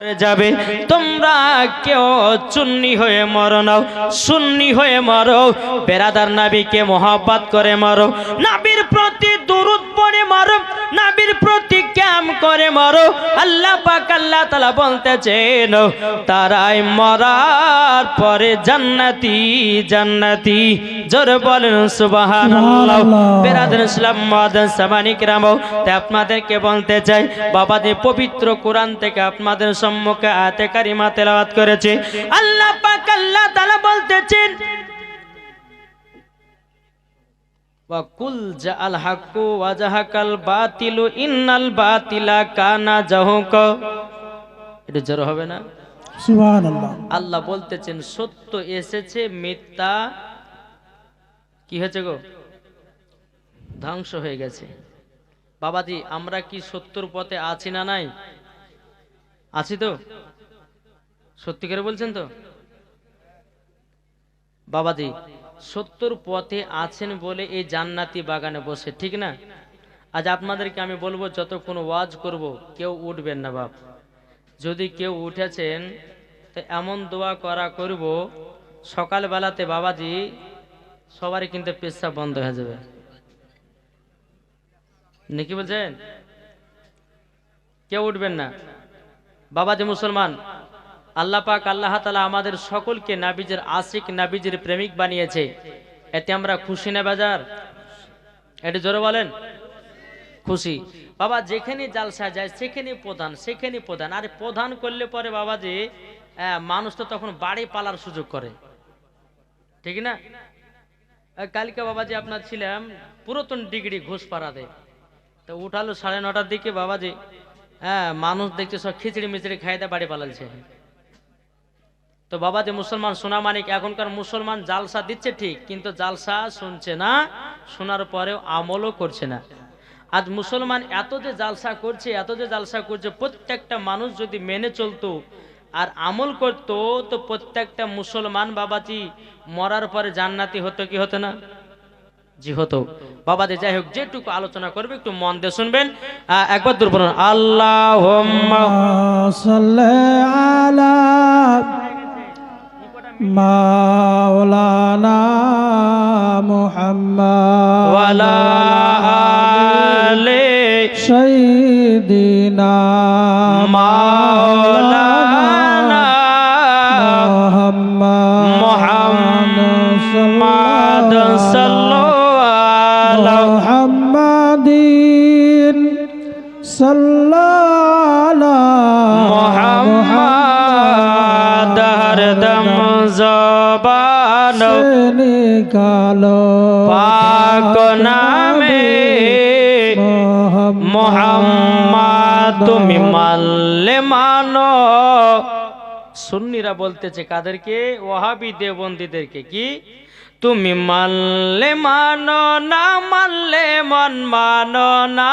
যাবে। তোমরা কেউ চুন্নি হয়ে মরো নাও, সুন্নি হয়ে মরো। বেরাদার নাবিকে মহাপাত করে মারো। নাবির প্রতি দুরুদ পড়ে মারো, নাবির প্রতি ক্যাম করে মরো। আল্লাহ পাক আল্লাহ তালা বলতেছেন তারাই মরার পরে জান্নাতি জান্নাতি। জোর বলেন সুবহানাল্লাহ। বেরাদার ইসলাম মাদান সামানিক রামও তাই আপনাদেরকে বলতে চাই বাবাজি পবিত্র কোরআন থেকে আপনাদের সম্মুখে আয়াতে কারিমা তেলাওয়াত করেছে আল্লাহ পাক আল্লাহ তাআলা বলতেছেন এটা জোর হবে না? সুবহানাল্লাহ। আল্লাহ বলতেছেন সত্য এসেছে মিথ্যা কি হয়েছে গো? ধ্বংস হয়ে গেছে। বাবাজি আমরা কি সত্যর পথে আছি না নাই? আছি তো? সত্যি করে বলছেন তো? বাবাজি সত্যর পথে আছেন বলে এই জান্নাতি বাগানে বসে, ঠিক না? আজ আপনাদেরকে আমি বলব, যতক্ষণ ওয়াজ করব, কেউ উঠবেন না বাপ। যদি কেউ উঠেছেন, তো এমন দোয়া করা করব, সকালবেলাতে বাবাজি, সবারই কিন্তু পেশা বন্ধ হয়ে যাবে। নাকি বলছেন? কেউ উঠবেন না। বাবাজি মুসলমান আল্লাহ পাক আল্লাহ তালা আমাদের সকলকে নাবিজের আশিক, নাবিজের প্রেমিক বানিয়েছে। এতে আমরা খুশি না বাজার? এটা জোরে বলেন। খুশি। বাবা, যেখানে জালসা যায়, সেখানে প্রধান সেখানে প্রধান। আর প্রধান করলে পরে বাবা যে মানুষ তো তখন বাড়ি পালার সুযোগ করে। ঠিক না? কালকে বাবাজি আপনার ছিলাম, পুরাতন ডিগ্রি ঘুষপাড়াতে। তো উঠালো সাড়ে নটার দিকে বাবাজি হ্যাঁ মানুষ দেখছে সব খিচড়ি মিচড়ি খাই দেয় বাড়ি পালালছে তো বাবা যে মুসলমান সোনা মানিক, এখনকার মুসলমান জালসা দিচ্ছে ঠিক, কিন্তু জালসা শুনছে না, শোনার পরেও আমলও করছে না। আজ মুসলমান এত যে জালসা করছে, এত যে জালসা করছে, প্রত্যেকটা মানুষ যদি মেনে চলতো আর আমল করতো, তো প্রত্যেকটা মুসলমান বাবাজি মরার পরে জান্নাতি হতো কি হতো না? জি হতো। বাবাজি যাই হোক, যেটুকু আলোচনা করবে, একটু মন দিয়ে শুনবেন। একবার দূর বলুন আল্লাহ Ma তুমি মানলে মানো। সুন্নিরা বলতেছে কাদেরকে? ওহাবি দেবন্দীদেরকে কি? তুমি মানলে মানো না, মানলে মন মানো না।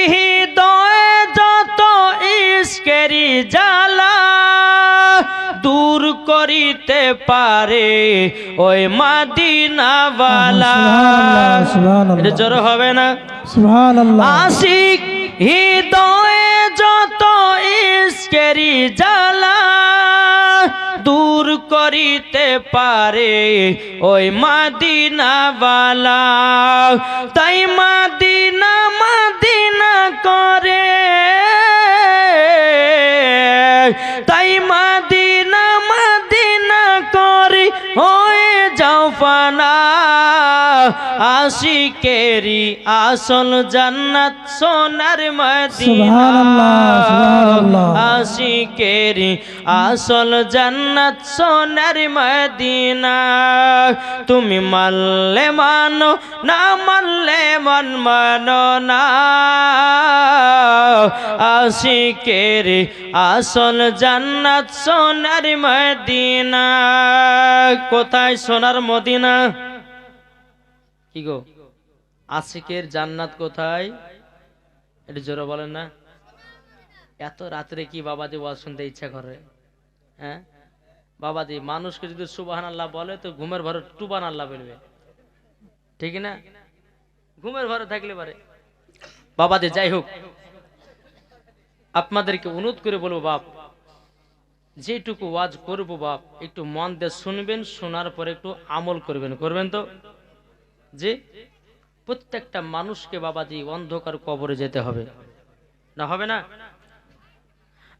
হৃদয় যত ইস্কেরি জ্বালা দূর করিতে পারে ওই মাদিনাওয়ালা। এটা জোর হবে না? আশিক হৃদয়ে যত ইস্কেরি জ্বালা দূর করিতে পারে ওই মাদিনাওয়ালা। তাই মাদিনা মাদিনা করে। তাই আশিকেরি আসল জান্নাত সোনার মদিনা। আশিকেরি আসল জান্নাত সোনার মদিনা। তুমি মানলে মানো না মানলে মন মানো না। আশিকেরি আসল জান্নাত সোনার মদিনা। কোথায় সোনার মদিনা? কি গো? আশিকের জান্নাত কোথায়? এটা জোরে বলেন না। এত রাত্রে কি বাবাজি ওয়াজ শুনতে ইচ্ছা করে? হ্যাঁ? বাবা বাবাজি, মানুষকে যদি সুবাহান আল্লাহ বলে, তো ঘুমের ঘরে টুবান আল্লাহ বলবে। ঠিক না? ঘুমের ঘরে থাকলে পারে। বাবাজি, যাই হোক। আপনাদেরকে অনুরোধ করে বলব, বাপ, যেটুকু ওয়াজ করব, বাপ, একটু মন দিয়ে শুনবেন, শোনার পরে একটু আমল করবেন। করবেন তো? যে প্রত্যেকটা মানুষকে বাবা বাবাজি অন্ধকার কবরে যেতে হবে। না হবে না?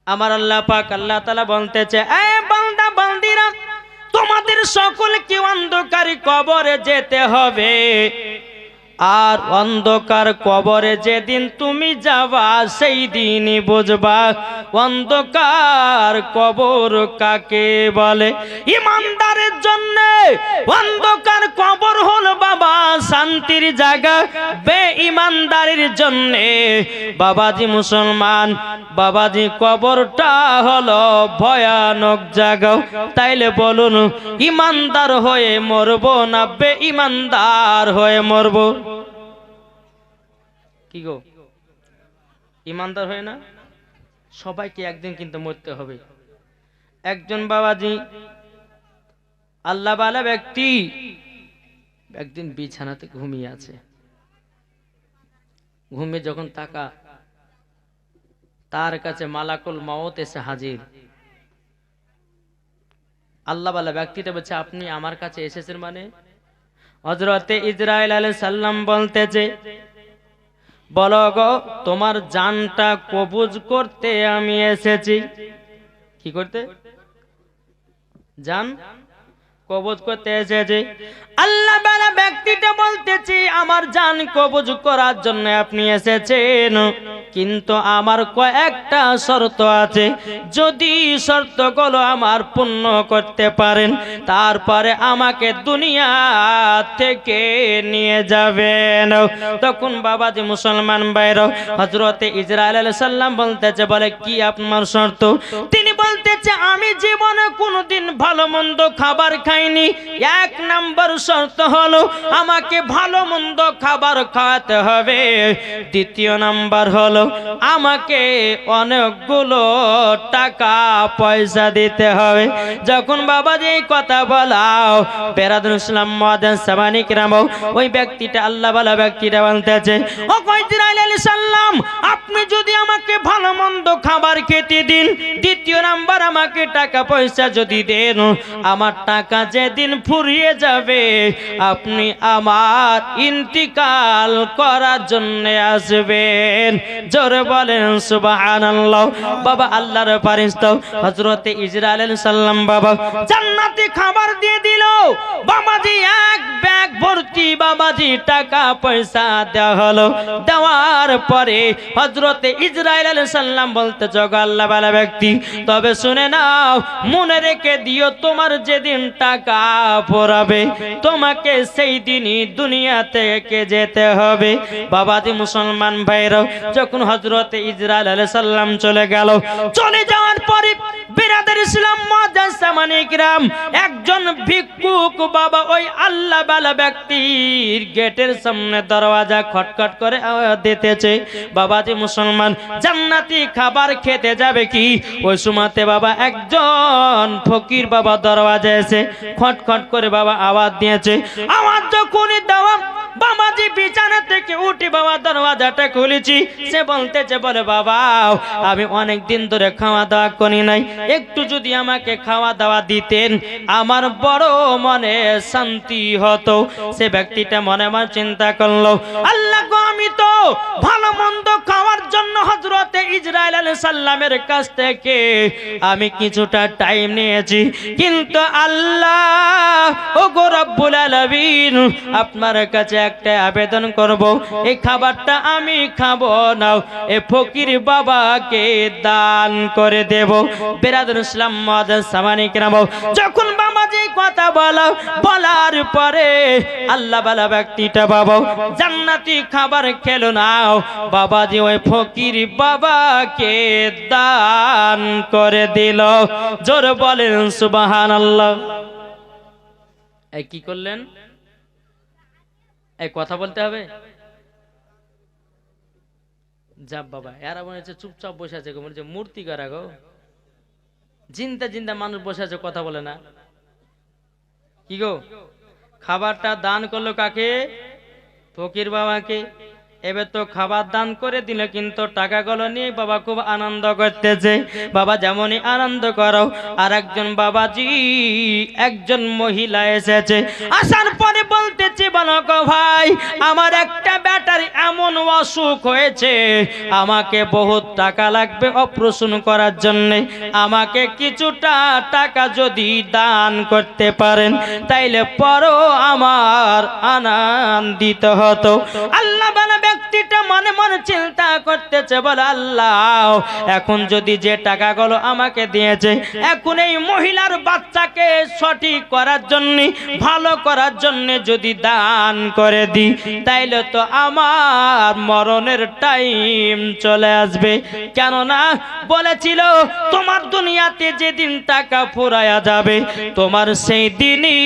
আমার আল্লাহ পাক আল্লাহ তালা বলতেছে বান্দা, বান্দিরা, তোমাদের সকলকে অন্ধকার কবরে যেতে হবে। আর অন্ধকার কবরে যেদিন তুমি যাবা সেই দিনই বুঝবা অন্ধকার কবর কাকে বলে। ইমানদারের জন্য অন্ধকার কবর হল বাবা, শান্তির জায়গা। বে ইমানদারির জন্য বাবাজি মুসলমান, বাবাজি কবরটা হলো ভয়ানক জায়গা। তাইলে বলুন, ইমানদার হয়ে মরবো না বে ইমানদার হয়ে মরবো? কি গো? ইমানদার হয় না? সবাইকে একদিন কিন্তু মরতে হবে। একজন বাবাজি, আল্লাহ বালা ব্যক্তি, একদিন বিছানাতে ঘুমিয়ে আছে। ঘুমিয়ে যখন তাকা, তার কাছে মালাকুল মাওত এসে হাজির। আল্লাহ বালা ব্যক্তিটা বলছে, আপনি আমার কাছে এসেছেন মানে? হজরতে ইসরায়েল আলাই সাল্লাম বলতেছে বলো গো, তোমার জানটা কবুজ করতে আমি এসেছি। কি করতে? জান কবজ করতে এসেছি। আল্লাহ বেলা, ব্যক্তিটা বলতেছি, আমার জান কবজ করার জন্য আপনি এসেছেন। কিন্তু আমার কয়েকটা শর্ত আছে। যদি শর্তগুলো আমার পূর্ণ করতে পারেন, তারপরে আমাকে দুনিয়া থেকে নিয়ে যাবেন। তখন বাবাজি মুসলমান বাইর হজরতে ইসরায়েল সাল্লাম বলতেছে, বলে, কি আপনার শর্ত? তিনি বলতেছে, আমি জীবনে কোনোদিন ভালো মন্দ খাবার খাইনি। এক নাম্বার শর্ত হলো, আমাকে ভালো মন্দ খাবার খাওয়াতে হবে। দ্বিতীয় নাম্বার হলো আমাকে অনেকগুলো টাকা পয়সা দিতে হবে। যখন বাবা যে কথা বলাও, বেরাদুল ইসলাম মহাদান সামানিক রাম ওই ব্যক্তিটা আল্লাহ বালা ব্যক্তিটা বলতেছে, ও কইজিরাইল আলী সাল্লাম আপনি যদি আমাকে ভালো মন্দ খাবার খেতে দিন, দ্বিতীয় নাম্বার আমাকে টাকা পয়সা যদি দেন, আমার টাকা যেদিন ফুরিয়ে যাবে, আপনি আমার ইন্তিকাল করার জন্য আসবেন। জোরে বলেন, সুবহানাল্লাহ। বাবা, আল্লাহর ফারিস্তা হযরতে ইসরাইল আলাইহিস সালাম বাবা, জান্নাতি খাবার দিয়ে দিল। বাবাজি টাকা পয়সা দেওয়া হলো। দেওয়ার পরে হযরতে ইসরাইল আলাইহিস সালাম বলতে, জগ আল্লাহ বালা ব্যক্তি, তবে শুনে নাও, মনে রেখে দিও তোমার যেদিন টাকা পড়াবে, তোমাকে সেই দিনই দুনিয়া থেকে যেতে হবে। বাবাজি মুসলমান ভাইরাও যখন হজরতে ইসরায়েল সালাম চলে গেল, চলে যাওয়ার পরে বিরাদের ইসলাম মাদাসামানিকরাম একজন ভিক্ষুক বাবা, ওই আল্লাহ বালা ব্যক্তির গেটের সামনে দরওয়াজা খটখট করে দিতেছে, বাবাজি মুসলমান, জান্নাতি খাবার খেতে যাবে কি? ওই সময়তে বাবা একজন ফকির বাবা দরওয়াজা এসে খটখট করে বাবা আওয়াজ দিয়েছে, আওয়াজ যখনই দেওয়া বাবাজি বিছানা থেকে উঠে, বাবা দরওয়াজাটা খুলেছি। সে বলতেছে, বলে, বাবা, আমি অনেক দিন ধরে খাওয়া দাওয়া করি নাই। একটু যদি আমাকে খাওয়া দাওয়া দিতেন, আমার বড় মনে শান্তি হতো। সে ব্যক্তিটা মনে মনে চিন্তা করল, আল্লাহ আমি তো ভালো মন্দ খাওয়ার জন্য হজরতে ইসরায়েল আলাইহিস সাল্লামের কাছ থেকে আমি কিছুটা টাইম নিয়েছি। কিন্তু আল্লাহ ও গো রব্বুল আলামিন, আপনার কাছে একটা আবেদন করব। এই খাবারটা আমি খাব না এ ফকির বাবাকে দান করে দেব। বেরাদুল ইসলাম মাদার সামানি কেনাব যখন বাবাজি কথা বলো, বলার পরে আল্লাহ বালা ব্যক্তিটা বাবা, জান্নাতি খাবার খেলো নাও। বাবাজি ওই ফকির বাবাকে দান করে দিল। জোর বলেন সুবাহান আল্লাহ কি করলেন? এই কথা বলতে হবে? যাব বাবা, এরা মনে হচ্ছে চুপচাপ বসে আছে মনে হচ্ছে মূর্তি করা গো। জিন্দা জিন্দা মানুষ বসে আছে, কথা বলে না। কি গো? খাবারটা দান করল কাকে? ফকির বাবাকে। এবার তো খাবার দান করে দিল কিন্তু টাকাগুলো নিয়ে বাবা খুব আনন্দ করতেছে। বাবা যেমনই আনন্দ করো আর একজন বাবাজি, একজন মহিলা এসেছে। আসার পরে বলতেছে বলো ভাই, আমার একটা ব্যাটারি এমন অসুখ হয়েছে। আমাকে বহুত টাকা লাগবে অপারেশন করার জন্য। আমাকে কিছুটা টাকা যদি দান করতে পারেন, তাইলে পরও আমার আনন্দিত হতো। আল্লাহ মনে মনে চিন্তা করতেছে, বলে, আল্লাহ, এখন যদি যে টাকাগুলো আমাকে দিয়েছে, এখন এই মহিলার বাচ্চাকে সঠিক করার জন্য, ভালো করার জন্য যদি দান করে দিই, তাইলে তো আমার মরণের টাইম চলে আসবে। কেননা বলেছিল, তোমার দুনিয়াতে যেদিন টাকা ফুরায়া যাবে, তোমার সেই দিনই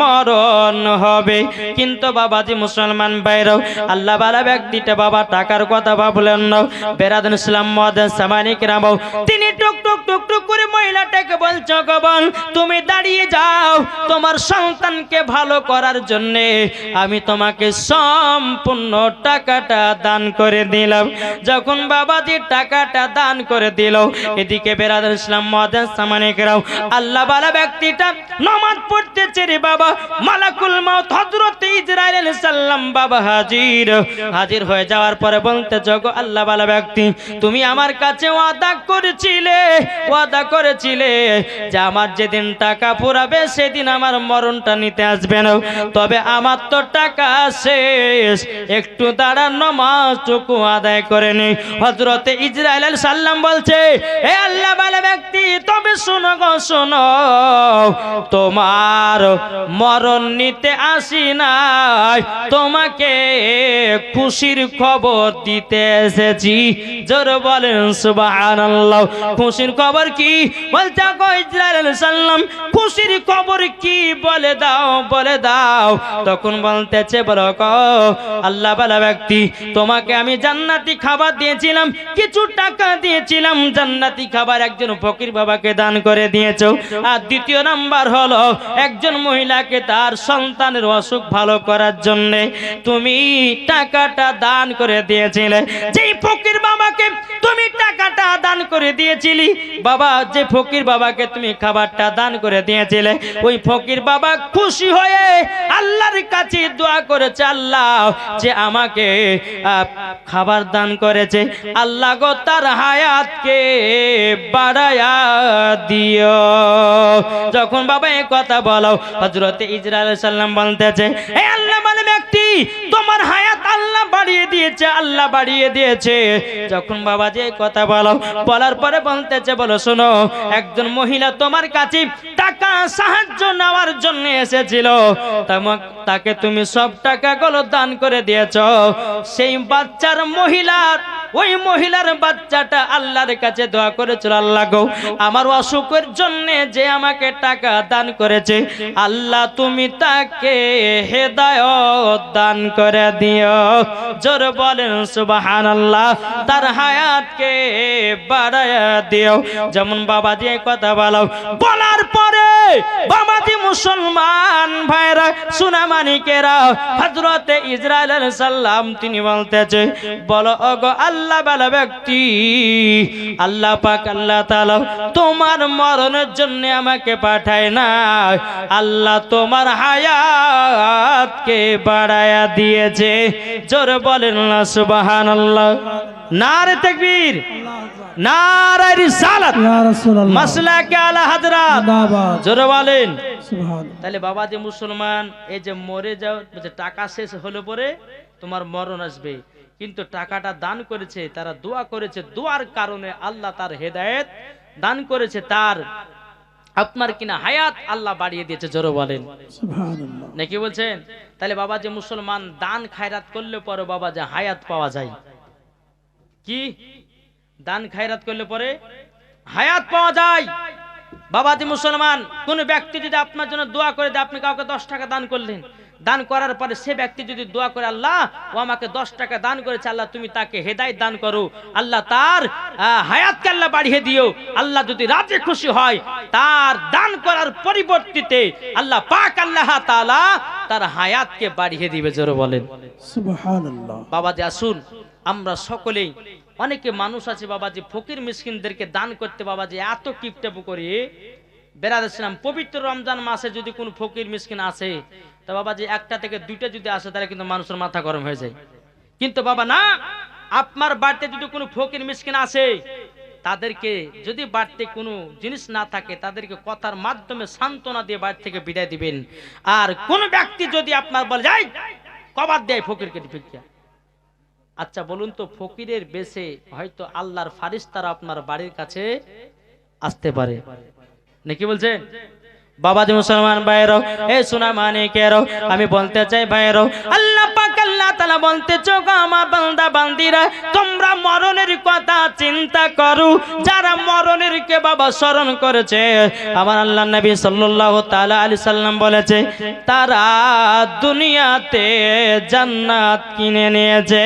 মরণ হবে। কিন্তু বাবাজি মুসলমান বাইরেও আল্লাহ বালা ব্যক্তিটা বাবা, টাকার কথা ভাবলেন না বেরাদুল ইসলাম মহাদান সামানিক রামাও তিনি টুক টুক টুক টুক করে মহিলাটাকে বলছো গবন তুমি দাঁড়িয়ে যাও তোমার সন্তানকে ভালো করার জন্য। আমি তোমাকে সম্পূর্ণ টাকাটা দান করে দিলাম। যখন বাবাজি টাকাটা দান করে দিল, এদিকে বেরাদুল ইসলাম মহাদান সামানিক রাও আল্লাহ বালা ব্যক্তিটা নমাজ পড়তেছে রে বাবা। মালাকুল মাউত হযরত ইসরাইল আলাইহিস সালাম বাবা হাজির। হাজির হয়ে যাওয়ার পরে বলতে, জগো আল্লাহ বালা ব্যক্তি, তুমি আমার কাছে ওয়াদা করেছিলে ওয়াদা করেছিলে যে আমার যেদিন টাকা পুরাবে, সেদিন আমার মরণটা নিতে আসবে না। তবে আমার তো টাকা শেষ, একটু দাঁড়ান নামাজটুকু আদায় করে নি। হজরতে ইসরায়েল সালাম বলছে হে আল্লাহ বালা ব্যক্তি তবে শোনো গো, শোনো। তোমার মরণ নিতে আসি নাই। তোমাকে খুশির খবর দিতে এসেছি। জোর বলেন, সুবহানাল্লাহ। খুশির খবর কি? বলতে সালাম, খুশির খবর কি? বলে দাও বলে দাও। তখন বলতেছে, বলো আল্লাহ বালা ব্যক্তি, তোমাকে আমি জান্নাতি খাবার দিয়েছিলাম, কিছু টাকা দিয়েছিলাম। জান্নাতি খাবার একজন ফকির বাবাকে দান করে দিয়েছ। আর দ্বিতীয় নাম্বার হলো একজন মহিলাকে তার সন্তানের অসুখ ভালো করার জন্যে তুমি টাকাটা দান করে দিয়েছিলে। যেই ফকির বাবাকে তুমি টাকাটা দান করে দিয়েছিলি। বাবা, যে ফকির বাবাকে তুমি খাবারটা দান করে দিয়েছিলে, ওই ফকির বাবা খুশি হয়ে আল্লাহর কাছে দোয়া করেছে, আল্লাহ যে আমাকে খাবার দান করেছে, আল্লাহ গো তার হায়াতকে বাড়ায়া দিও। যখন বাবা এই কথা বলো হজরত ইসরায়েল সাল্লাম বলতেছে হে আল্লাহ মানে ব্যক্তি, তোমার হায়াত আল্লাহ বাড়িয়ে দিয়েছে, আল্লাহ বাড়িয়ে দিয়েছে। যখন বাবা যে কথা বলো। বলার পরে বলতেছে, বলো, শোনো, একজন মহিলা তোমার কাছে টাকা সাহায্য নেওয়ার জন্য এসেছিল। তাকে তুমি সব টাকাগুলো দান করে দিয়েছ। সেই বাচ্চার মহিলার ওই মহিলার বাচ্চাটা আল্লাহর কাছে দোয়া করেছিল, আল্লাহ গো, আমার অসুখের জন্য যে আমাকে টাকা দান করেছে, আল্লাহ তুমি তাকে হেদায়ত দান করে দিও। জোর বলেন, সুবহানাল্লাহ, তার হায়াতকে বাড়ায়া দিও। যেমন বাবা দিয়ে কথা বলো। বলার পরে বাবাজি মুসলমান ভাইরা, সুনামানিকেরা হজরতে ইসরায়েল সালাম, তিনি বলতেছে, বলো, ওগো আল্লাহ বালা ব্যক্তি। আল্লাহ পাক আল্লাহ তাআলা তোমার মরণের জন্য আমাকে পাঠায় না। আল্লাহ তোমার হায়াতকে বাড়ায়া দিয়েছে। জোরে বলেন না নারে তাকবীর। নারে রিসালাত। রাসূলুল্লাহ। মাসলাকে আলা হযরত জোরে বলেন। তাহলে বাবা যে মুসলমান এই যে মরে যাও যে টাকা শেষ হলে পরে তোমার মরণ আসবে। কিন্তু টাকাটা দান করেছে তারা দোয়া করেছে। দোয়ার কারণে আল্লাহ তার হেদায়েত দান করেছে তার আপনার কিনা হায়াত আল্লাহ বাড়িয়ে দিয়েছে জোরে বলেন। নাকি বলছেন? তাহলে বাবা যে মুসলমান দান খায়রাত করলে পরে বাবা যে হায়াত পাওয়া যায়। কি? দান খায়রাত করলে পরে হায়াত পাওয়া যায়। বাবা যে মুসলমান কোন ব্যক্তি যদি আপনার জন্য দোয়া করে দেয় আপনি কাউকে দশ টাকা দান করলেন দান করার পরে সে ব্যক্তি যদি দোয়া করে আল্লাহ ও আমাকে দশ টাকা দান করেছে আল্লাহ তুমি তাকে হেদায়ত দান করো। আল্লাহ তার হায়াতকে আল্লাহ বাড়িয়ে দিও। আল্লাহ যদি রাজে খুশি হয় তার দান করার পরিবর্তিতে আল্লাহ পাক আল্লাহ তাআলা তার হায়াতকে বাড়িয়ে দিবে জোরে বলেন। বাবা যে আসুন আমরা সকলেই অনেকে মানুষ আছে বাবা যে ফকির মিসকিনদেরকে দান করতে বাবা যে এত কিপটেপু করি। বেড়াতেছিলাম পবিত্র রমজান মাসে যদি কোনো ফকির মিসকিন আসে তা বাবা যে একটা থেকে দুইটা যদি আসে, তাহলে কিন্তু মানুষের মাথা গরম হয়ে যায়। কিন্তু বাবা না, আপনার বাড়িতে যদি কোনো ফকির মিসকিন আসে, তাদেরকে যদি বাড়িতে কোনো জিনিস না থাকে, তাদেরকে কথার মাধ্যমে সান্ত্বনা দিয়ে বাড়ি থেকে বিদায় দিবেন। আর কোন ব্যক্তি যদি আপনার বলে, যাই, কবার দেয় ফকিরকে ভিক্ষা আচ্ছা বলুন তো, ফকিরের বেশে হয়তো আল্লাহর ফারিস্তারা আপনার বাড়ির কাছে আসতে পারে। নাকি বলছেন? বাবা যে মুসলমান ভাইয়েরও এই সোনা মানিকেরও আমি বলতে চাই ভাইয়েরও আল্লাহ আল্লাহ তাআলা বলতে চোখ আমার বান্দা, বান্দিরা, তোমরা মরণের কথা চিন্তা করো। যারা মরণের কে বাবা স্মরণ করেছে, আমার আল্লাহ নবী সাল্লাল্লাহু তাআলা আলাইহি সাল্লাম বলেছে, তারা দুনিয়াতে জান্নাত কিনে নিয়েছে।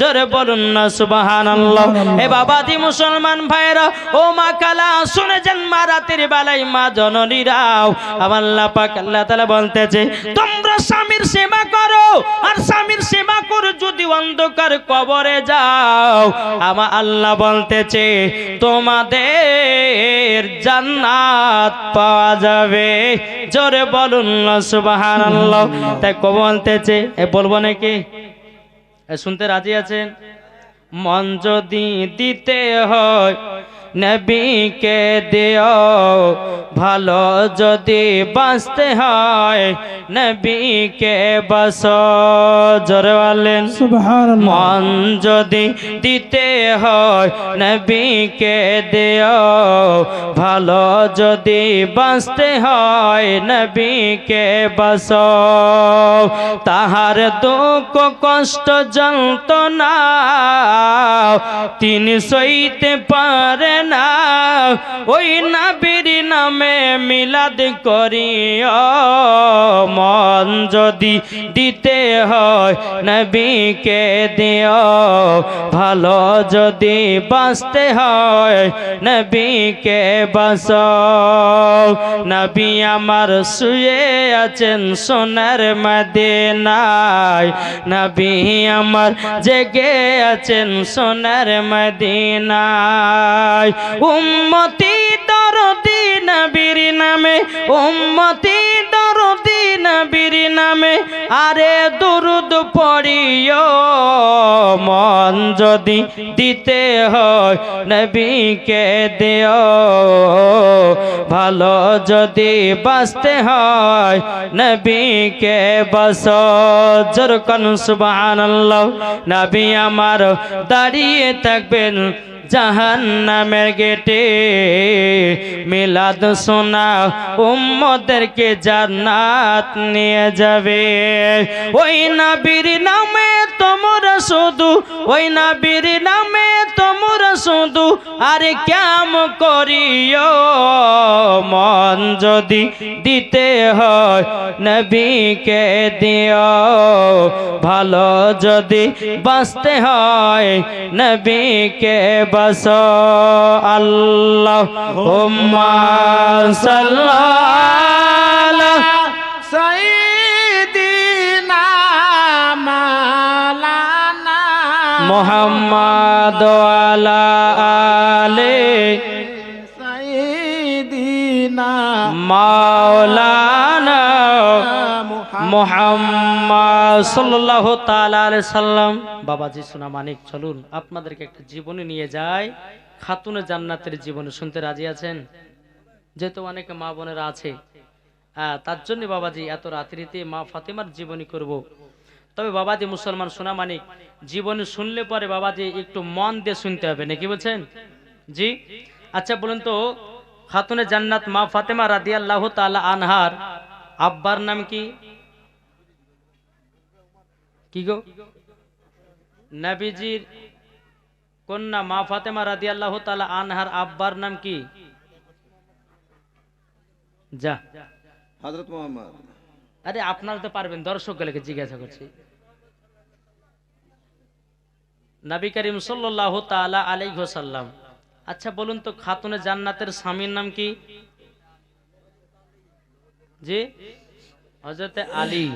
জোরে বলুন না, সুবহানাল্লাহ। এ বাবাজি মুসলমান ভাইরা ও মা কালা, শুনে যান মা রাতের বেলায়, মা জননীরাও। আমার আল্লাহ পাক আল্লাহ তাআলা বলতেছে, তোমরা স্বামীর সেবা করো, আর স্বামীর সেবা করে যদি অন্ধকার কবরে যাও। আমার আল্লাহ বলতেছে, তোমাদের জান্নাত পাওয়া যাবে। জোরে বলুন সুবহানাল্লাহ। তাই কব বলতেছে, এ বলব নাকি? শুনতে রাজি আছেন? মন যদি দিতে হয় নবীকে দিও ভালো যদি বাঁচতে হয় নবীকে বাস। জোরে বলেন মন যদি দিতে হয়, নবীকে দেও। ভালো যদি বাঁচতে হয়, নবীকে বাস তাহার দুঃখ, কষ্ট, যন্ত্রণা তিনি সইতে পারে না। ওই নবীর নামে মিলাদ করিও। মন যদি দিতে হয়, নবীকে দিও। ভালো যদি বাঁচতে হয়, নবীকে বাস নবী আমার শুয়ে আছেন সোনার মদিনায়। নবী আমার জেগে আছেন সোনার মদিনায়। উম্মতি দরদি নবীর নামে, উম্মতি নবীর নামে আরে দুরুদ পড়িও। মন যদি দিতে হয় নবীকে দিও। ভালো যদি বাঁচতে হয় নবীকে বস জরকন সুবহানাল্লাহ। নবী আমার দাঁড়িয়ে থাকবেন। জাহান্নামের গেটে মিলাদ শোনা উম্মদেরকে জান্নাত নিয়ে যাবে। ওই নবীর নামে তোমরা শুধু, ওই নাবির নামে তোমরা শুধু। আরে ক্যাম করিও মন যদি দিতে হয়, নবীকে দিও। ভালো যদি বাঁচতে হয়, নবীকে বস আল্লাহ সাল্লাল্লাহ মোহাম্মদ আলা আলে সাইদিনা মাওলানা মোহাম্মদ সাল্লাল্লাহু তাআলা আলাইহি সাল্লাম। বাবাজি সোনা মানিক চলুন আপনাদেরকে একটা জীবনী নিয়ে যাই। খাতুনে জান্নাতের জীবনী শুনতে রাজি আছেন? যেহেতু অনেকে মা বোনেরা আছে তার জন্য বাবাজি এত রাত্রিতে মা ফাতেমার জীবনী করব। তবে বাবাজি মুসলমান সোনা মানিক জীবনী শুনলে পরে বাবাজি একটু মন দিয়ে শুনতে হবে, নাকি বলছেন? জি। আচ্ছা বলুন তো, খাতুনে জান্নাত মা ফাতেমা রাদিয়াল্লাহু তাআলা আনহার আব্বার নাম কি? কি গো? নবীজির কন্যা মা ফাতেমা রাদিয়াল্লাহু তাআলা আনহার আব্বার নাম কি? যা। হযরত মুহাম্মদ। আরে আপনারা তো পারবেন, দর্শক গুলোকে জিজ্ঞাসা করছি। নবী করিম সাল্লাল্লাহু তাআলা আলাইহি ওয়াসাল্লাম। আচ্ছা বলুন তো, খাতুনে জান্নাতের স্বামীর নাম কি? জি? হযরতে আলী।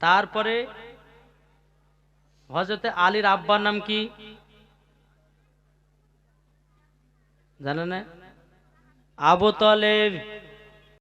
তারপরে হযরতে আলীর আব্বার নাম কি? জানেন আবু তালেব।